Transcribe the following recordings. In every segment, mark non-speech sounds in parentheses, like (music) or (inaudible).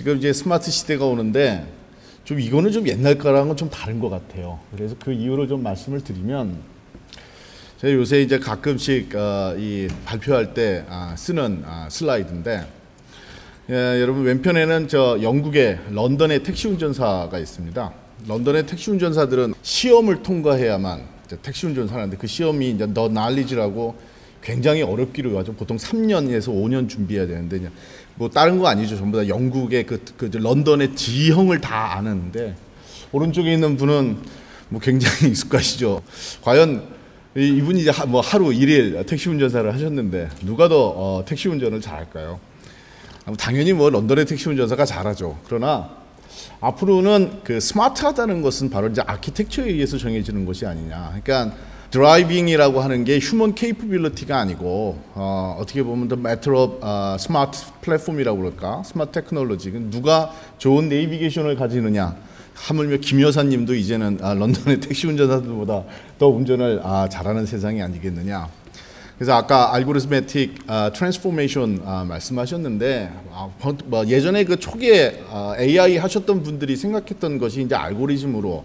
지금 이제 스마트 시대가 오는데 좀 이거는 좀 옛날 거랑은 좀 다른 것 같아요. 그래서 그 이유를 좀 말씀을 드리면 제가 요새 이제 가끔씩 어, 이 발표할 때 아, 쓰는 아, 슬라이드인데 예, 여러분 왼편에는 저 영국의 런던의 택시 운전사가 있습니다. 런던의 택시 운전사들은 시험을 통과해야만 택시 운전사 하는데 그 시험이 이제 더 날리지라고 굉장히 어렵기로 하죠. 보통 3년에서 5년 준비해야 되는데 뭐 다른 거 아니죠. 전부 다 영국의 그, 그 런던의 지형을 다 아는데 오른쪽에 있는 분은 뭐 굉장히 (laughs) 익숙하시죠. 과연 이- 이분이 이제 하- 뭐 하루 일일 택시 운전사를 하셨는데 누가 더 어, 택시 운전을 잘할까요? 아, 당연히 뭐 런던의 택시 운전사가 잘하죠. 그러나 앞으로는 그 스마트하다는 것은 바로 이제 아키텍처에 의해서 정해지는 것이 아니냐. 그러니까 드라이빙이라고 하는 게 휴먼 케이퍼빌리티가 아니고 어, 어떻게 보면 matter of 어, 스마트 플랫폼이라고 그럴까? 스마트 테크놀로지. 누가 좋은 네이비게이션을 가지느냐. 하물며 김 여사님도 이제는 아, 런던의 (laughs) 택시 운전사들보다 더 운전을 아, 잘하는 세상이 아니겠느냐. 그래서 아까 알고리스메틱 아, 트랜스포메이션 아, 말씀하셨는데 아, 번- 뭐 예전에 그 초기에 아, AI 하셨던 분들이 생각했던 것이 이제 알고리즘으로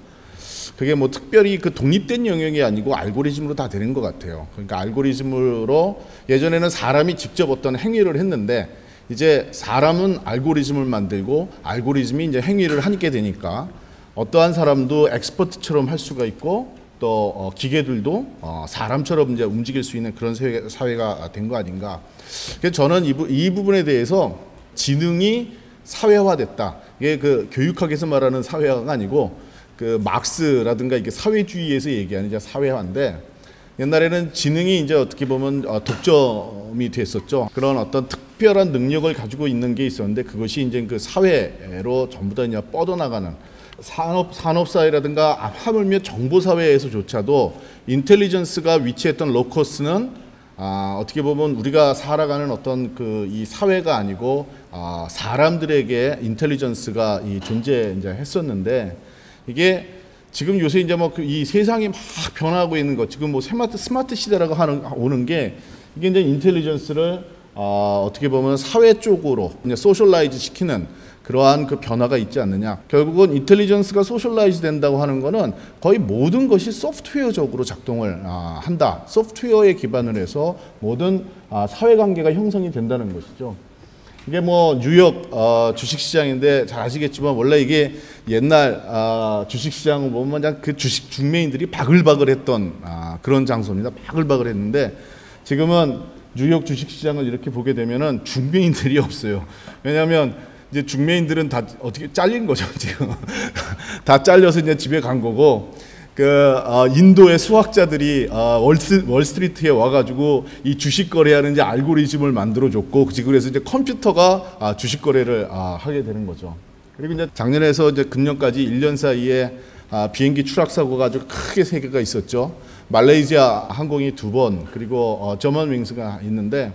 그게 뭐 특별히 그 독립된 영역이 아니고 알고리즘으로 다 되는 것 같아요. 그러니까 알고리즘으로 예전에는 사람이 직접 어떤 행위를 했는데 이제 사람은 알고리즘을 만들고 알고리즘이 이제 행위를 하게 되니까 어떠한 사람도 엑스퍼트처럼 할 수가 있고 또 어, 기계들도 어, 사람처럼 이제 움직일 수 있는 그런 사회, 사회가 된 거 아닌가. 그래서 저는 이, 부, 이 부분에 대해서 지능이 사회화됐다. 이게 그 교육학에서 말하는 사회화가 아니고 그 막스라든가 이게 사회주의에서 얘기하는 이제 사회화인데 옛날에는 지능이 이제 어떻게 보면 어, 독점이 됐었죠. 그런 어떤 특별한 능력을 가지고 있는 게 있었는데 그것이 이제 그 사회로 전부 다 이제 뻗어나가는 산업 산업 사회라든가 하물며 정보 사회에서조차도 인텔리전스가 위치했던 로커스는 아, 어떻게 보면 우리가 살아가는 어떤 그 이 사회가 아니고 아, 사람들에게 인텔리전스가 이 존재 이제 했었는데 이게 지금 요새 이제 뭐 이 세상이 막 변화하고 있는 것 지금 뭐 스마트 스마트 시대라고 하는 오는 게 이게 이제 인텔리전스를 어, 어떻게 보면 사회 쪽으로 이제 소셜라이즈 시키는 그러한 그 변화가 있지 않느냐. 결국은 인텔리전스가 소셜라이즈 된다고 하는 거는 거의 모든 것이 소프트웨어적으로 작동을 아, 한다. 소프트웨어에 기반을 해서 모든 아, 사회관계가 형성이 된다는 것이죠. 이게 뭐 뉴욕 어, 주식시장인데 잘 아시겠지만 원래 이게 옛날 아, 주식시장을 보면 그 주식 중매인들이 바글바글했던 아, 그런 장소입니다. 바글바글했는데 지금은 뉴욕 주식시장을 이렇게 보게 되면은 중매인들이 (laughs) 없어요. 왜냐하면 이제 중매인들은 다 어떻게 잘린 거죠 (laughs) 지금 다 잘려서 이제 집에 간 거고 그 어, 인도의 수학자들이 어, 월스, 월스트리트에 와가지고 이 주식 거래하는 이제 알고리즘을 만들어 줬고 그래서 이제 컴퓨터가 아, 주식 거래를 아, 하게 되는 거죠. 그리고 이제 작년에서 이제 금년까지 1년 사이에 아, 비행기 추락 사고가 아주 크게 세 개가 있었죠. 말레이시아 항공이 두 번, 그리고 어, 저먼 윙스가 있는데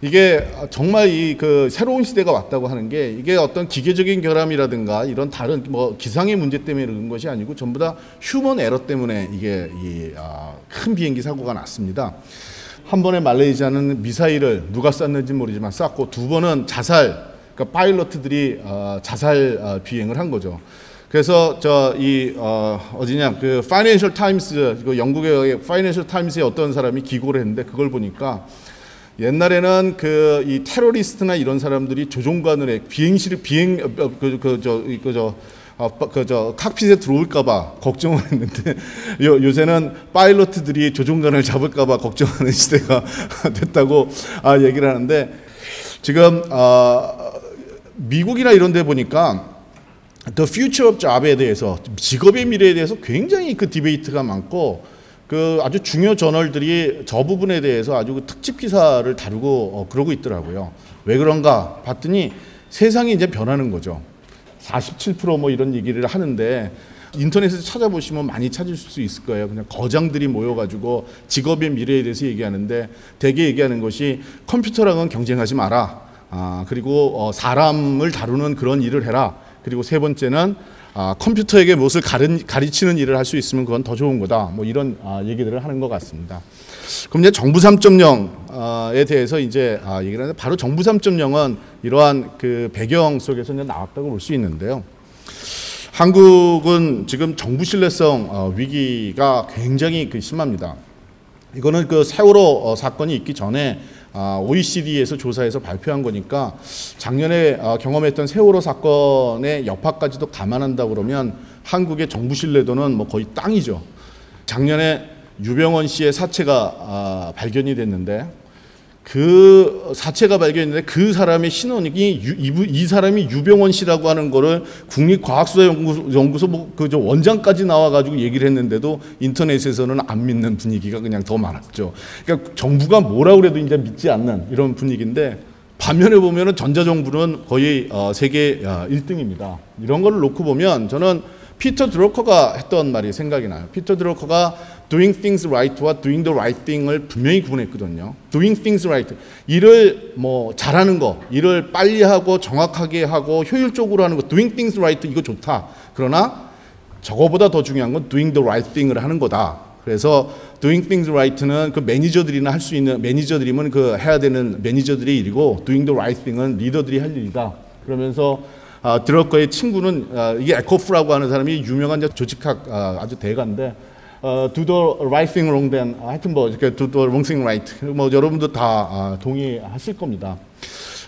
이게 정말 이 그 새로운 시대가 왔다고 하는 게 이게 어떤 기계적인 결함이라든가 이런 다른 뭐 기상의 문제 때문에 그런 것이 아니고 전부 다 휴먼 에러 때문에 이게 이큰 비행기 사고가 났습니다. 한 번에 말레이시아는 미사일을 누가 쐈는지 모르지만 쐈고 두 번은 자살 그러니까 파일럿들이 어, 자살 어, 비행을 한 거죠. 그래서 저 이 어, 어디냐 그 파이낸셜 타임스 그 영국의 파이낸셜 타임스에 어떤 사람이 기고를 했는데 그걸 보니까 옛날에는 그 이 테러리스트나 이런 사람들이 조종관을 해 비행실 비행 어, 그저그저 그저 칵핏에 들어올까봐 걱정을 했는데 (laughs) 요, 요새는 파일럿들이 조종관을 잡을까봐 걱정하는 시대가 (laughs) 됐다고 아, 얘기를 하는데 지금 아, 미국이나 이런 데 보니까 The Future of Job에 대해서 직업의 미래에 대해서 굉장히 그 디베이트가 많고 그 아주 중요 저널들이 저 부분에 대해서 아주 그 특집 기사를 다루고 어, 그러고 있더라고요. 왜 그런가 봤더니 세상이 이제 변하는 거죠. 47%뭐 이런 얘기를 하는데 인터넷에서 찾아보시면 많이 찾을 수 있을 거예요. 그냥 거장들이 모여가지고 직업의 미래에 대해서 얘기하는데 대개 얘기하는 것이 컴퓨터랑은 경쟁하지 마라. 아, 그리고 어, 사람을 다루는 그런 일을 해라. 그리고 세 번째는 아, 컴퓨터에게 무엇을 가른, 가르치는 일을 할 수 있으면 그건 더 좋은 거다. 뭐 이런 아, 얘기들을 하는 것 같습니다. 그럼 이제 정부 3.0 정부상에 대해서 이제 아, 얘기를 하는데 바로 정부 3.0은 이러한 그 배경 속에서 이제 나왔다고 볼 수 있는데요. 한국은 지금 정부 신뢰성 어, 위기가 굉장히 그 심합니다. 이거는 그 세월호 어, 사건이 있기 전에 아, OECD에서 조사해서 발표한 거니까 작년에 어, 경험했던 세월호 사건의 여파까지도 감안한다 그러면 한국의 정부 신뢰도는 뭐 거의 땅이죠. 작년에 유병원 씨의 사체가 아, 발견이 됐는데 그 사체가 발견했는데 그 사람의 신원이 유, 이, 이 사람이 유병원 씨라고 하는 거를 국립과학수사연구소 연구소 뭐 그저 원장까지 나와가지고 얘기를 했는데도 인터넷에서는 안 믿는 분위기가 그냥 더 많았죠. 그러니까 정부가 뭐라 그래도 이제 믿지 않는 이런 분위기인데 반면에 보면은 전자정부는 거의 어, 세계 1등입니다. 이런 거를 놓고 보면 저는 피터 드로커가 했던 말이 생각이 나요. 피터 드로커가 doing things right와 doing the right thing을 분명히 구분했거든요. doing things right. 일을 뭐 잘하는 거, 일을 빨리 하고 정확하게 하고 효율적으로 하는 거, doing things right 이거 좋다. 그러나 저거보다 더 중요한 건 doing the right thing을 하는 거다. 그래서 doing things right는 그 매니저들이나 할 수 있는 매니저들이면 그 해야 되는 매니저들의 일이고 doing the right thing은 리더들이 할 일이다. 그러면서 아, 드러커의 친구는 아, 이게 에코프라고 하는 사람이 유명한 조직학 아, 아주 대가인데 어, do the right thing wrong then 하여튼 뭐 이렇게 do the wrong thing right 뭐 여러분도 다 아, 동의하실 겁니다.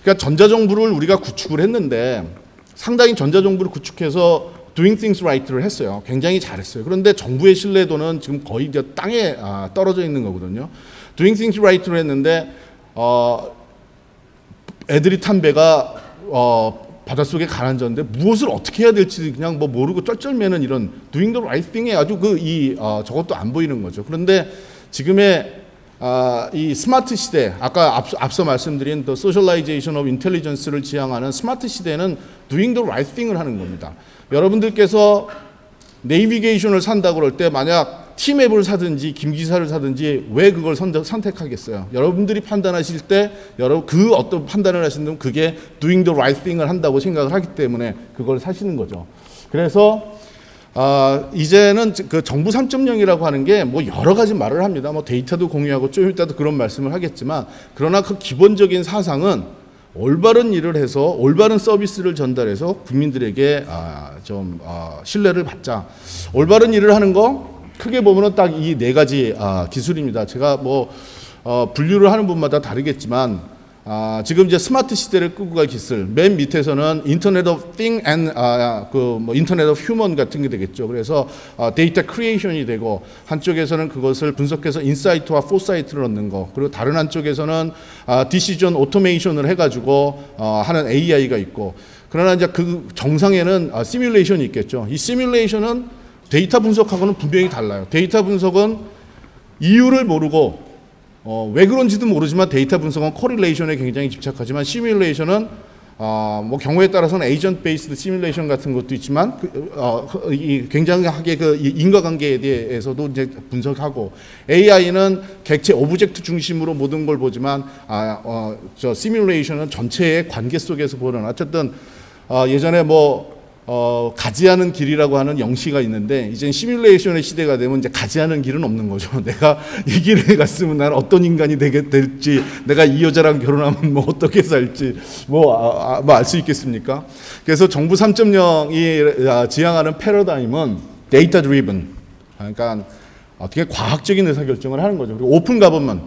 그러니까 전자정부를 우리가 구축을 했는데 상당히 전자정부를 구축해서 doing things right를 했어요. 굉장히 잘했어요. 그런데 정부의 신뢰도는 지금 거의 이제 땅에 아, 떨어져 있는 거거든요. doing things right를 했는데 어, 애들이 탄 배가 어, 바닷속에 가라앉았는데 무엇을 어떻게 해야 될지 그냥 뭐 모르고 쩔쩔매는 이런 doing the right thing에 아주 그 이 어, 저것도 안 보이는 거죠. 그런데 지금의 아, 이 스마트 시대, 아까 앞서, 앞서 말씀드린 the socialization of intelligence를 지향하는 스마트 시대는 doing the right thing을 하는 겁니다. 여러분들께서 네이비게이션을 산다 그럴 때 만약 티맵을 사든지 김기사를 사든지 왜 그걸 선택하겠어요? 여러분들이 판단하실 때 여러분 그 어떤 판단을 하시는 그게 doing the right thing을 한다고 생각을 하기 때문에 그걸 사시는 거죠. 그래서 아, 이제는 그 정부 3.0이라고 하는 게 뭐 여러 가지 말을 합니다. 뭐 데이터도 공유하고 좀 이따도 그런 말씀을 하겠지만 그러나 그 기본적인 사상은 올바른 일을 해서 올바른 서비스를 전달해서 국민들에게 아, 좀 아, 신뢰를 받자. 올바른 일을 하는 거 크게 보면은 딱 이 네 가지 아, 기술입니다. 제가 뭐 어, 분류를 하는 분마다 다르겠지만 아, 지금 이제 스마트 시대를 끌고 갈 기술 맨 밑에서는 인터넷 오브 띵 앤 그뭐 인터넷 오브 휴먼 같은 게 되겠죠. 그래서 어, 데이터 크리에이션이 되고 한쪽에서는 그것을 분석해서 인사이트와 포사이트를 얻는 거 그리고 다른 한쪽에서는 아, 디시전 오토메이션을 해가지고 어, 하는 AI가 있고 그러나 이제 그 정상에는 아, 시뮬레이션이 있겠죠. 이 시뮬레이션은 데이터 분석하고는 분명히 달라요. 데이터 분석은 이유를 모르고 어, 왜 그런지도 모르지만 데이터 분석은 코릴레이션에 굉장히 집착하지만 시뮬레이션은 어, 뭐 경우에 따라서는 에이전트 베이스드 시뮬레이션 같은 것도 있지만 그, 어, 이 굉장하게 그 인과관계에 대해서도 이제 분석하고 AI는 객체 오브젝트 중심으로 모든 걸 보지만 아, 어, 저 시뮬레이션은 전체의 관계 속에서 보는 어쨌든 어, 예전에 뭐 어, 가지 않은 길이라고 하는 영시가 있는데 이제 시뮬레이션의 시대가 되면 이제 가지 않은 길은 없는 거죠. (laughs) 내가 이 길에 갔으면 나는 어떤 인간이 되게 될지, 내가 이 여자랑 결혼하면 뭐 어떻게 살지 뭐 알수 아, 아, 있겠습니까? 그래서 정부 3.0이 아, 지향하는 패러다임은 데이터 드리븐. 그러니까 어떻게 과학적인 의사결정을 하는 거죠. 그리고 오픈 가버먼.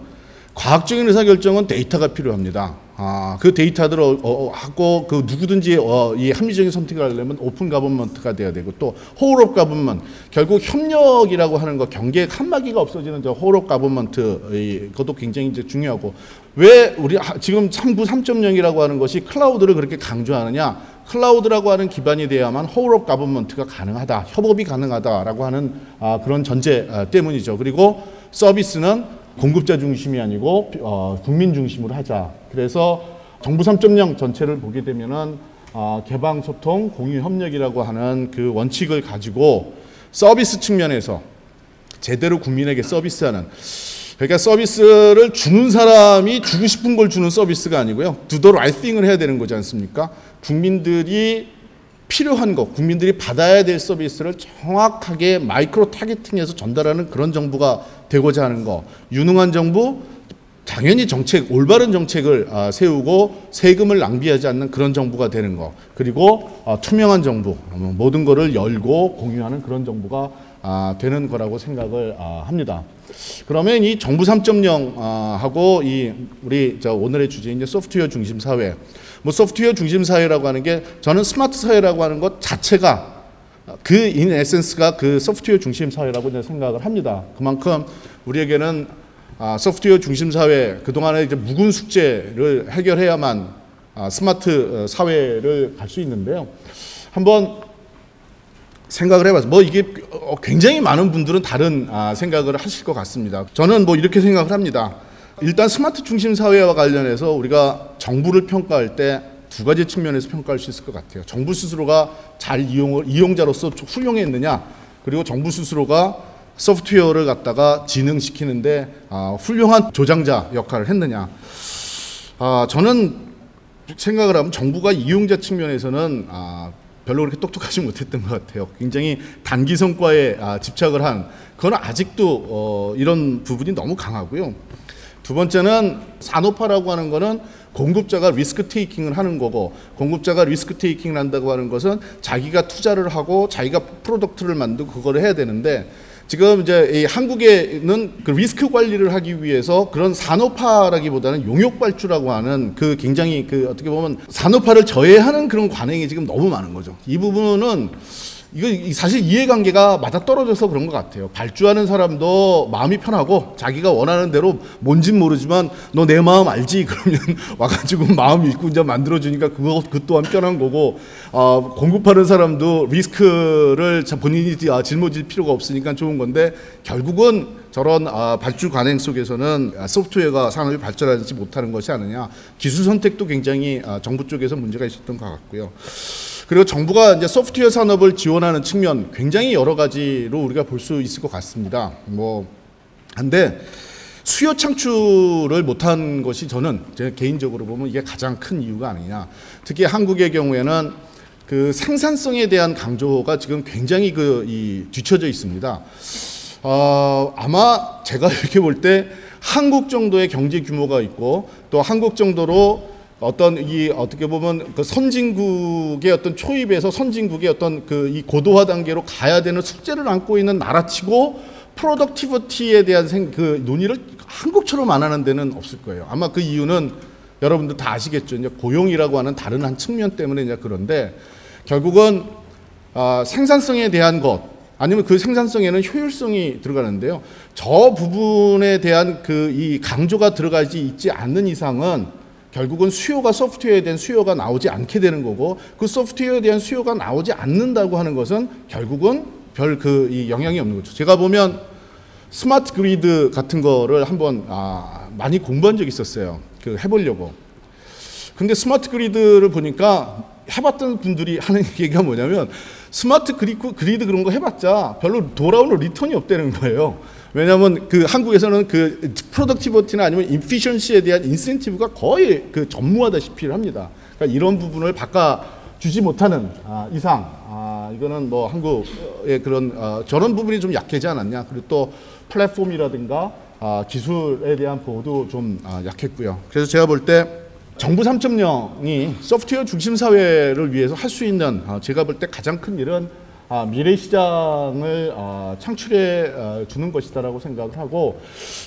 과학적인 의사결정은 데이터가 필요합니다. 아, 그 데이터들을 어, 어, 하고 그 누구든지 어, 이 합리적인 선택을 하려면 오픈 가버먼트가 돼야 되고 또 호흡 가버먼 결국 협력이라고 하는 거 경계 칸막이가 없어지는 저 호흡 가버먼트 그것도 굉장히 이제 중요하고 왜 우리 지금 3부 3.0이라고 하는 것이 클라우드를 그렇게 강조하느냐? 클라우드라고 하는 기반이 돼야만 호흡 가버먼트가 가능하다 협업이 가능하다라고 하는 아, 그런 전제 아, 때문이죠. 그리고 서비스는 공급자 중심이 아니고 어, 국민 중심으로 하자. 그래서 정부 3.0 전체를 보게 되면은 어, 개방 소통 공유 협력이라고 하는 그 원칙을 가지고 서비스 측면에서 제대로 국민에게 서비스하는 그러니까 서비스를 주는 사람이 주고 싶은 걸 주는 서비스가 아니고요. 두더 라이팅을 해야 되는 거지 않습니까? 국민들이 필요한 것, 국민들이 받아야 될 서비스를 정확하게 마이크로 타겟팅해서 전달하는 그런 정부가 되고자 하는 거. 유능한 정부, 당연히 정책 올바른 정책을 아, 세우고 세금을 낭비하지 않는 그런 정부가 되는 거 그리고 아, 투명한 정부 뭐 모든 것을 열고 공유하는 그런 정부가 아, 되는 거라고 생각을 아, 합니다. 그러면 이 정부 3.0 아, 하고 이 우리 저 오늘의 주제인 소프트웨어 중심 사회 뭐 소프트웨어 중심 사회라고 하는 게 저는 스마트 사회라고 하는 것 자체가 그 인 에센스가 그 소프트웨어 중심 사회라고 이제 생각을 합니다. 그만큼 우리에게는 아, 소프트웨어 중심 사회 그동안에 이제 묵은 숙제를 해결해야만 아, 스마트 어, 사회를 갈 수 있는데요. 한번 생각을 해봐서 뭐 이게 어, 굉장히 많은 분들은 다른 아, 생각을 하실 것 같습니다. 저는 뭐 이렇게 생각을 합니다. 일단 스마트 중심 사회와 관련해서 우리가 정부를 평가할 때 두 가지 측면에서 평가할 수 있을 것 같아요. 정부 스스로가 잘 이용을 이용자로서 훌륭했느냐, 그리고 정부 스스로가 소프트웨어를 갖다가 진흥시키는데 아, 훌륭한 조장자 역할을 했느냐. 아, 저는 생각을 하면 정부가 이용자 측면에서는 아, 별로 그렇게 똑똑하지 못했던 것 같아요. 굉장히 단기 성과에 아, 집착을 한 그건 아직도 어, 이런 부분이 너무 강하고요. 두 번째는 산업화라고 하는 거는 공급자가 리스크 테이킹을 하는 거고 공급자가 리스크 테이킹을 한다고 하는 것은 자기가 투자를 하고 자기가 프로덕트를 만들고 그거를 해야 되는데 지금 이제 이 한국에는 그 리스크 관리를 하기 위해서 그런 산업화라기보다는 용역 발주라고 하는 그 굉장히 그 어떻게 보면 산업화를 저해하는 그런 관행이 지금 너무 많은 거죠. 이 부분은 이거 사실 이해관계가 맞아 떨어져서 그런 것 같아요. 발주하는 사람도 마음이 편하고 자기가 원하는 대로 뭔진 모르지만 너 내 마음 알지? (laughs) 그러면 와가지고 마음 읽고 이제 만들어주니까 그거 그 또한 편한 거고 어, 공급하는 사람도 리스크를 본인이 아, 짊어질 필요가 없으니까 좋은 건데 결국은 저런 아, 발주 관행 속에서는 소프트웨어가 산업이 발전하지 못하는 것이 아니냐 기술 선택도 굉장히 아, 정부 쪽에서 문제가 있었던 것 같고요. 그리고 정부가 이제 소프트웨어 산업을 지원하는 측면 굉장히 여러 가지로 우리가 볼 수 있을 것 같습니다. 뭐 한데 수요 창출을 못한 것이 저는 제 개인적으로 보면 이게 가장 큰 이유가 아니냐. 특히 한국의 경우에는 그 생산성에 대한 강조가 지금 굉장히 그 이 뒤처져 있습니다. 어, 아마 제가 (laughs) 이렇게 볼 때 한국 정도의 경제 규모가 있고 또 한국 정도로 어떤 이 어떻게 보면 그 선진국의 어떤 초입에서 선진국의 어떤 그 이 고도화 단계로 가야 되는 숙제를 안고 있는 나라치고 프로덕티비티에 대한 생, 그 논의를 한국처럼 안 하는 데는 없을 거예요. 아마 그 이유는 여러분들 다 아시겠죠. 이제 고용이라고 하는 다른 한 측면 때문에 이제 그런데 결국은 아, 생산성에 대한 것 아니면 그 생산성에는 효율성이 들어가는데요. 저 부분에 대한 그 이 강조가 들어가지 있지 않는 이상은 결국은 수요가 소프트웨어에 대한 수요가 나오지 않게 되는 거고 그 소프트웨어에 대한 수요가 나오지 않는다고 하는 것은 결국은 별그이 영향이 없는 거죠. 제가 보면 스마트 그리드 같은 거를 한번 아, 많이 공부한 적이 있었어요. 그 해보려고. 근데 스마트 그리드를 보니까 해봤던 분들이 하는 (laughs) 얘기가 뭐냐면 스마트 그리드 그런 거 해봤자 별로 돌아오는 리턴이 없다는 거예요. 왜냐하면 그 한국에서는 그 프로덕티비티나 아니면 인피션시에 대한 인센티브가 거의 그 전무하다시피 합니다. 그러니까 이런 부분을 바꿔 주지 못하는 아, 이상 아, 이거는 뭐 한국의 그런 어, 저런 부분이 좀 약하지 않았냐. 그리고 또 플랫폼이라든가 아, 기술에 대한 보호도 좀 아, 약했고요. 그래서 제가 볼 때 정부 3.0이 소프트웨어 중심 사회를 위해서 할 수 있는 아, 제가 볼 때 가장 큰 일은 아, 미래 시장을 아, 창출해 아, 주는 것이다라고 생각을 하고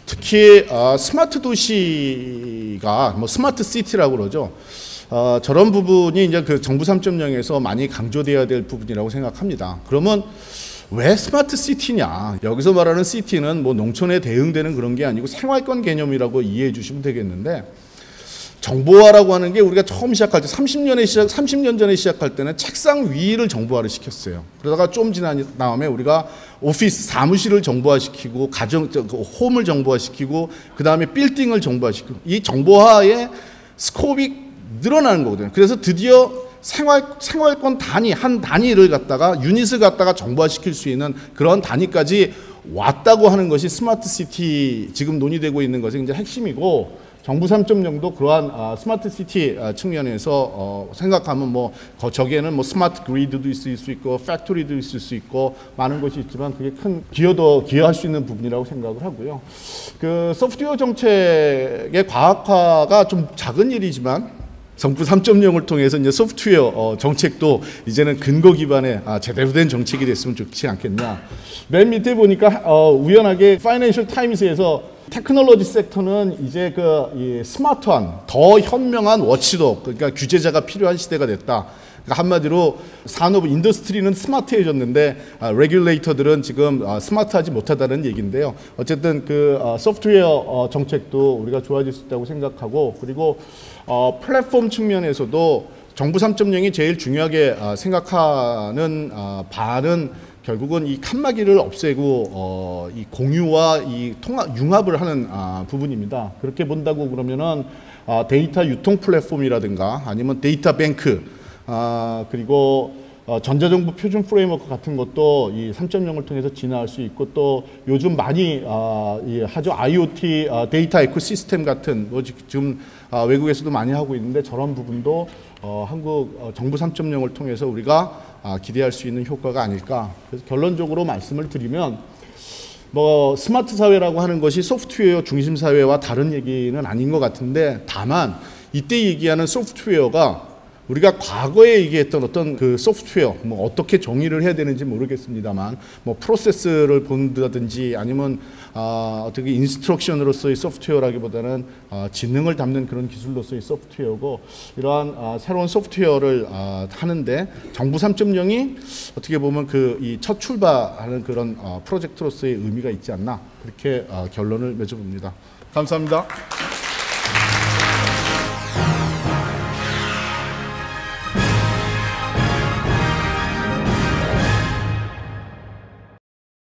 특히 아, 스마트 도시가 뭐 스마트 시티라고 그러죠. 어, 저런 부분이 이제 그 정부 3.0에서 많이 강조돼야 될 부분이라고 생각합니다. 그러면 왜 스마트 시티냐? 여기서 말하는 시티는 뭐 농촌에 대응되는 그런 게 아니고 생활권 개념이라고 이해해 주시면 되겠는데 정보화라고 하는 게 우리가 처음 시작할 때 30년에 시작 30년 전에 시작할 때는 책상 위를 정보화를 시켰어요. 그러다가 좀 지난 다음에 우리가 오피스 사무실을 정보화시키고 가정 그 홈을 정보화시키고 그다음에 빌딩을 정보화시키고 이 정보화의 스코업이 늘어나는 거거든요. 그래서 드디어 생활 생활권 단위 한 단위를 갖다가 유닛을 갖다가 정보화시킬 수 있는 그런 단위까지 왔다고 하는 것이 스마트 시티 지금 논의되고 있는 것이 이제 핵심이고 정부 3.0도 그러한 아, 스마트 시티 아, 측면에서 어, 생각하면 뭐 거- 저기에는 뭐 스마트 그리드도 있을 수 있고 팩토리도 있을 수 있고 많은 것이 있지만 그게 큰 기여도 기여할 수 있는 부분이라고 생각을 하고요. 그 소프트웨어 정책의 과학화가 좀 작은 일이지만 정부 3.0을 통해서 이제 소프트웨어 어, 정책도 이제는 근거 기반의 아, 제대로 된 정책이 됐으면 좋지 않겠냐. 맨 밑에 보니까 어, 우연하게 파이낸셜 타임스에서 테크놀로지 섹터는 이제 그이 스마트한 더 현명한 워치도 그러니까 규제자가 필요한 시대가 됐다. 그러니까 한마디로 산업 인더스트리는 스마트해졌는데 아, 레귤레이터들은 지금 아, 스마트하지 못하다는 얘기인데요. 어쨌든 그 아, 소프트웨어 어, 정책도 우리가 좋아질 수 있다고 생각하고 그리고 어, 플랫폼 측면에서도 정부 3.0이 제일 중요하게 아, 생각하는 아, 바는 결국은 이 칸막이를 없애고 어, 이 공유와 이 통합 융합을 하는 아, 부분입니다. 그렇게 본다고 그러면은 아, 데이터 유통 플랫폼이라든가 아니면 데이터 뱅크 아, 그리고 어, 전자정부 표준 프레임워크 같은 것도 이 3.0을 통해서 진화할 수 있고 또 요즘 많이 아, 이 하죠 IoT 아, 데이터 에코시스템 같은 뭐 지- 지금 아, 외국에서도 많이 하고 있는데 저런 부분도 어, 한국 어, 정부 3.0을 통해서 우리가 아, 기대할 수 있는 효과가 아닐까. 그래서 결론적으로 말씀을 드리면 뭐 스마트 사회라고 하는 것이 소프트웨어 중심 사회와 다른 얘기는 아닌 것 같은데 다만 이때 얘기하는 소프트웨어가 우리가 과거에 얘기했던 어떤 그 소프트웨어 뭐 어떻게 정의를 해야 되는지 모르겠습니다만 뭐 프로세스를 본다든지 아니면 아 어떻게 인스트럭션으로서의 소프트웨어라기보다는 아 지능을 담는 그런 기술로서의 소프트웨어고 이러한 아 새로운 소프트웨어를 아 하는데 정부 3.0이 어떻게 보면 그 이 첫 출발하는 그런 어, 프로젝트로서의 의미가 있지 않나 그렇게 어, 결론을 맺어봅니다. 감사합니다.